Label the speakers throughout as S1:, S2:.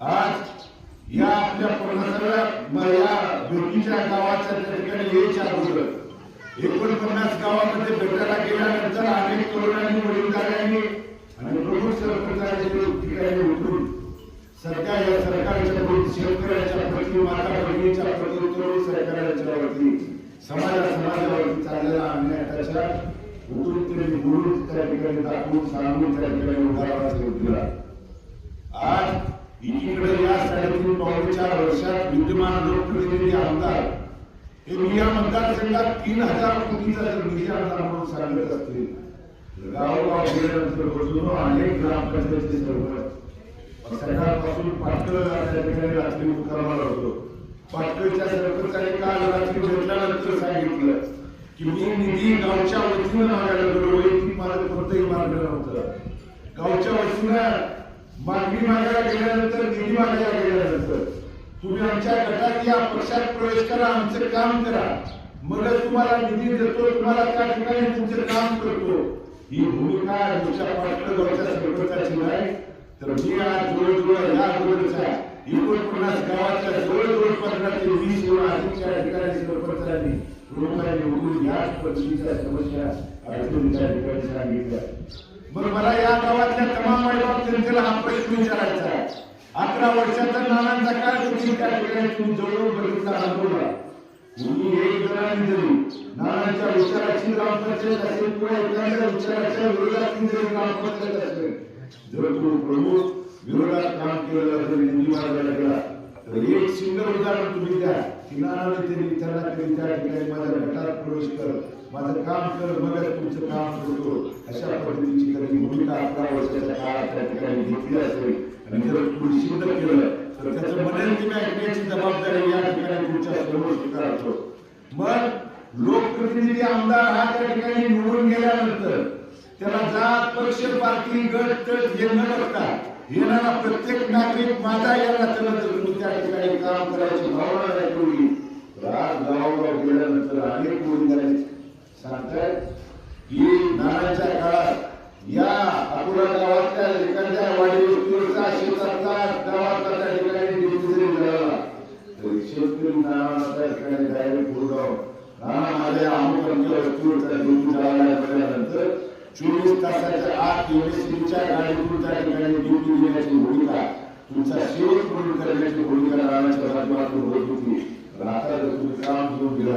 S1: आज या आपल्या सगळ्या दोन्हीच्या गावाच्या त्या ठिकाणी यायच्या अगोदर. एकोणपन्नास गावामध्ये भेटायला गेल्यानंतर अनेक तरुणांनी वडीलधाऱ्यांनी आणि प्रमुख सरपंचांनी ठिकाणी उठून सध्या या सरकारच्या शेतकऱ्याच्या प्रती माता बहिणीच्या प्रती तरुण सरकाराच्या वरती समाजा समाजावरती चाललेला अन्याय त्याच्या उतरून त्यांनी बोलून त्या ठिकाणी दाखवून सांगून त्या ठिकाणी उभारावा दिला आज एकीकडे या साडेतीन पावणे चार वर्षात विद्यमान लोकप्रतिनिधी आमदार हे मी या मतदारसंघात तीन हजार कोटीचा निधी आमदार म्हणून सांगत असतील गावोगाव गेल्यानंतर अनेक ग्रामपंचायतीचे सरपंच सकाळपासून पाटकर त्या ठिकाणी रात्री मुक्कामाला होतो. पाटकरच्या सरपंचाने काल रात्री भेटल्यानंतर सांगितलं की मी निधी गावच्या वतीनं मागायला गेलो वैयक्तिक माझं मार्ग गावच्या वतीनं मागणी मागायला गेल्यानंतर निधी मागायला गेल्यानंतर तुम्ही आमच्या गटात या पक्षात प्रवेश करा आमचं काम करा. मगच तुम्हाला निधी देतो तुम्हाला त्या ठिकाणी तुमचं काम करतो. ही भूमिका आमच्या पाटकर सरपंचाची नाही तर मी आज जवळजवळ या अगोदरच्या एकोणपन्नास गावाच्या जवळजवळ पंधरा ते वीस एवढा अधिकच्या ठिकाणी सरपंचांनी लोकांनी उठून याच पद्धतीच्या समस्या अडचणीच्या ठिकाणी सांगितल्या. मग मला या गावातल्या तमाम मायबाप जनतेला हा प्रश्न विचारायचा आहे. अकरा वर्षाचा नानांचा काय तुम्ही त्या ठिकाणी तुम्ही जवळून बघितला अनुभवला तुम्ही एक जणांनी जरी नानांच्या विचाराची ग्रामपंचायत असेल किंवा एखाद्या विचाराच्या विरोधात जरी ग्रामपंचायत असेल. जर तो प्रमुख विरोधात काम केलं. जर एक उदाहरण तुम्ही द्या. की नानाने विचारला तरी त्या ठिकाणी माझ्या गटात प्रवेश कर. माझं काम कर मग तुमचं काम करतो अशा पद्धतीची भूमिका अकरा वर्षाच्या काळात त्या ठिकाणी घेतली असेल. आणि जर तुम्ही सिद्ध केलं तर त्याचं ऐकण्याची जबाबदारी या ठिकाणी तुमच्या स्वीकारतो मग लोकप्रतिनिधी आमदार हा त्या ठिकाणी निवडून गेल्यानंतर त्याला जात पक्ष पार्टी गट तट हे न बघता येणारा प्रत्येक नागरिक माझा याला चला तर तुम्ही त्या ठिकाणी काम करायची भावना दाखवली तर आज गावोगाव गेल्यानंतर अनेक गोविंदाने सांगतायत की नानाच्या काळात या अकोला गावातल्या एखाद्या वाडी शेतातला गावातला त्या ठिकाणी निधी जरी मिळाला तर शेतकरी नाना त्या ठिकाणी डायरेक्ट बोलगाव नाना माझ्या अमुक अमुक वस्तीवरचा निधी मिळाला चोवीस तासाच्या आत एवढीच्या गाडीतून त्या ठिकाणी ड्युटी देण्याची भूमिका तुमचा शेवट म्हणून करण्याची भूमिका राहण्याच्या माध्यमातून होत होती. पण आता जर तुम्ही काम घेऊन गेला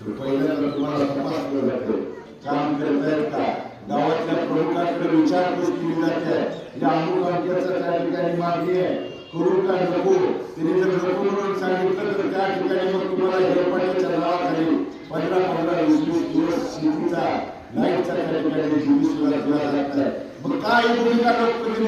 S1: तर पहिल्यांदा तुम्हाला तपास तपासलं जातं काम करतायत का? गावातल्या प्रमुखांकडे विचारपूस केली जाते या अमुक अंकाचा त्या ठिकाणी मागणी आहे. करून का नको? त्यांनी जर नको म्हणून सांगितलं तर त्या ठिकाणी मग तुम्हाला हेरपाट्याच्या नावाखाली पंधरा पंधरा वीस वीस दिवस शेतीचा लाईटचा त्या ठिकाणी जीवी सुद्धा दिला जात आहे मग काय भूमिका लोकप्रतिनिधी